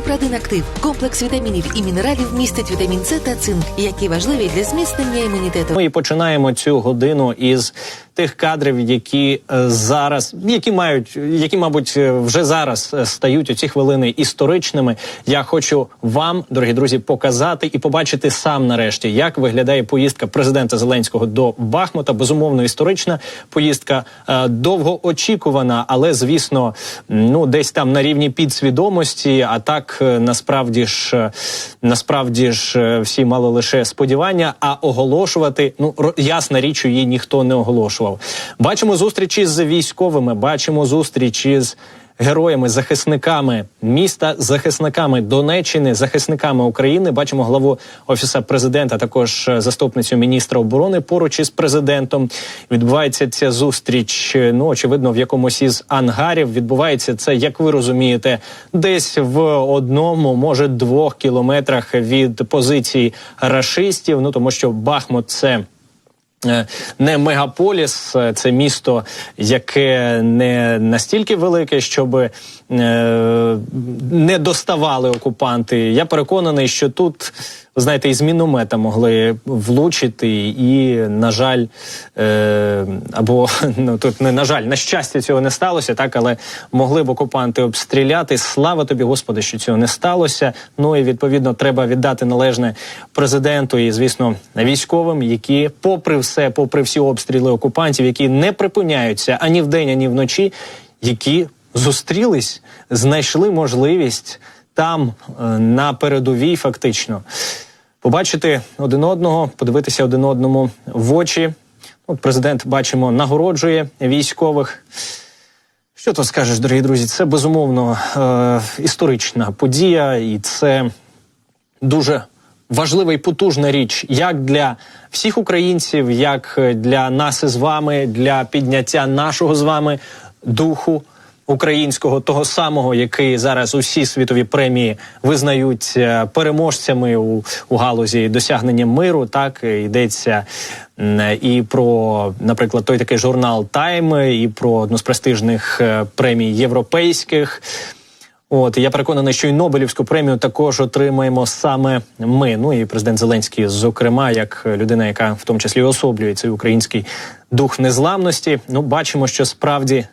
Супрадин Актив комплекс вітамінів і мінералів містить вітамін С та цинк, які важливі для зміцнення імунітету. Ми починаємо цю годину із тих кадрів, які е, зараз, які мають, які, мабуть, е, вже зараз е, стають у ці хвилини історичними. Я хочу вам, дорогі друзі, показати і побачити сам нарешті, як виглядає поїздка президента Зеленського до Бахмута. Безумовно, історична поїздка е, довгоочікувана, але звісно, ну десь там на рівні підсвідомості. А так насправді ж насправді ж всі мали лише сподівання, а оголошувати ну ясна річ, її ніхто не оголошував. Бачимо зустрічі з військовими, бачимо зустрічі з героями, захисниками міста, захисниками Донеччини, захисниками України. Бачимо главу офіса президента, також е, заступницю міністра оборони поруч із президентом. Відбувається ця зустріч. е, Ну очевидно, в якомусь із ангарів відбувається це, як ви розумієте, десь в одному, може двох кілометрах від позиції рашистів. Ну тому що Бахмут це. Е, Не мегаполіс, е, це місто, яке не настільки велике, щоб е, не доставали окупанти. Я переконаний, що тут, знаєте, із міномета могли влучити, і, на жаль, е, або ну тут не на жаль, на щастя, цього не сталося, так, але могли б окупанти обстріляти. Слава тобі, Господи, що цього не сталося. Ну і відповідно треба віддати належне президенту і, звісно, військовим, які, попри все, попри всі обстріли окупантів, які не припиняються ані вдень, ані вночі, які зустрілись, знайшли можливість там е, на передовій, фактично побачити один одного, подивитися один одному в очі. От президент бачимо нагороджує військових. Що то скажеш, дорогі друзі? Це безумовно е, історична подія, і це дуже важлива і потужна річ як для всіх українців, як для нас із вами, для підняття нашого з вами духу українського, того самого, який зараз усі світові премії визнають е, переможцями у, у галузі досягнення миру. Так е, йдеться і про, наприклад, той такий журнал Тайм, і про одну з престижних е, премій європейських. От я переконаний, що і Нобелівську премію також отримаємо саме ми. Ну і президент Зеленський, зокрема, як людина, яка в тому числі особлює цей український дух незламності. Ну, бачимо, що справді.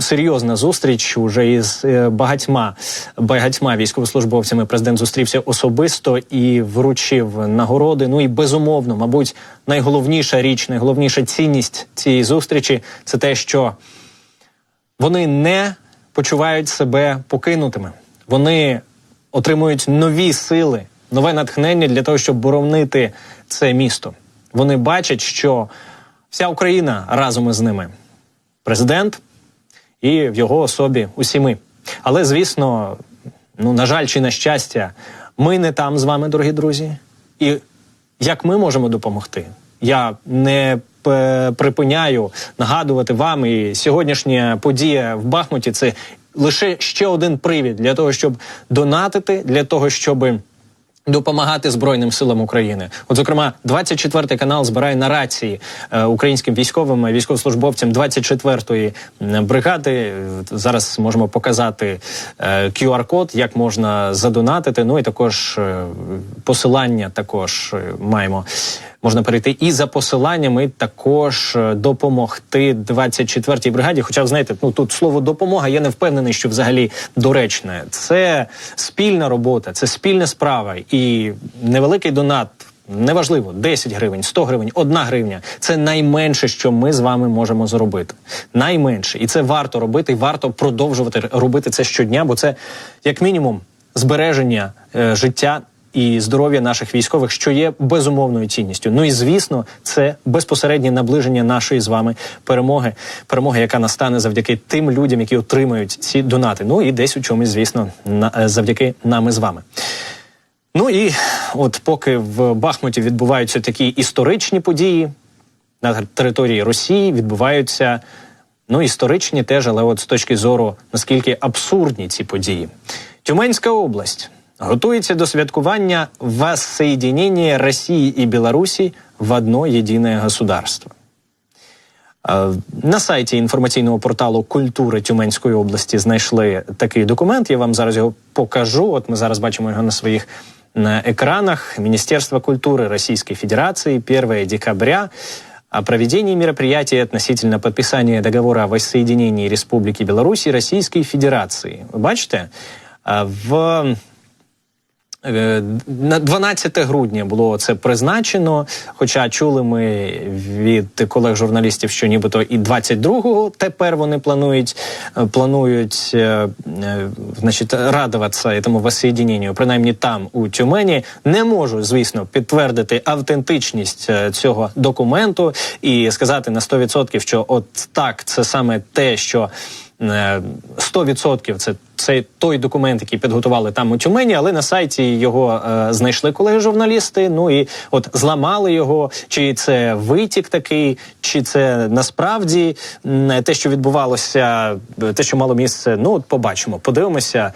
Серйозна зустріч уже із е, багатьма багатьма військовослужбовцями. Президент зустрівся особисто і вручив нагороди. Ну і безумовно, мабуть, найголовніша річ, найголовніша цінність цієї зустрічі це те, що вони не почувають себе покинутими. Вони отримують нові сили, нове натхнення для того, щоб боронити це місто. Вони бачать, що вся Україна разом із ними. Президент і в його особі усі ми. Але звісно, ну на жаль, чи на щастя, ми не там з вами, дорогі друзі. І як ми можемо допомогти? Я не припиняю нагадувати вам, і сьогоднішня подія в Бахмуті це лише ще один привід для того, щоб донатити, для того, щоб допомагати Збройним силам України. От, зокрема, 24 канал збирає на рації е, українським військовим, е, військовослужбовцям 24-ї бригади. Е, Зараз можемо показати QR-код, як можна задонатити. Ну і також посилання також маємо. Можна перейти і за посиланнями також е, допомогти 24-й бригаді. Хоча, знаєте, ну тут слово допомога, я не впевнений, що взагалі доречне. Це спільна робота, це спільна справа і невеликий донат. Неважливо, 10 гривень, 100 гривень, 1 гривня це найменше, що ми з вами можемо зробити. Найменше, і це варто робити, і варто продовжувати робити це щодня, бо це як мінімум збереження е, життя і здоров'я наших військових, що є безумовною цінністю. Ну і звісно, це безпосереднє наближення нашої з вами перемоги, перемоги, яка настане завдяки тим людям, які отримають ці донати. Ну і десь у чомусь, звісно, на, е, завдяки нами з вами. Ну і от поки в Бахмуті відбуваються такі історичні події на території Росії, відбуваються ну історичні теж, але от з точки зору наскільки абсурдні ці події. Тюменська область готується до святкування воссоединения Росії і Білорусі в одно єдине государство. Е, На сайті інформаційного порталу культури Тюменської області знайшли такий документ. Я вам зараз його покажу. От ми зараз бачимо його на своїх на экранах Министерство культуры Российской Федерации 1 декабря о проведении мероприятий относительно подписания договора о воссоединении Республики Беларусь и Российской Федерации. Ви бачите? В Е, На 12 грудня було це призначено. Хоча чули ми від колег журналістів, що нібито і 22-го тепер вони планують е, планують е, е, значить, радуватися цьому воссоєдіненню, принаймні там у Тюмені. Не можу, звісно, підтвердити автентичність е, цього документу і сказати на 100%, що от так, це саме те, що. Е, 100% це, це той документ, який підготували там у Тюмені, але на сайті його е, знайшли колеги журналісти. Ну і от зламали його. Чи це витік такий, чи це насправді те, що відбувалося, те, що мало місце. Ну от побачимо, подивимося.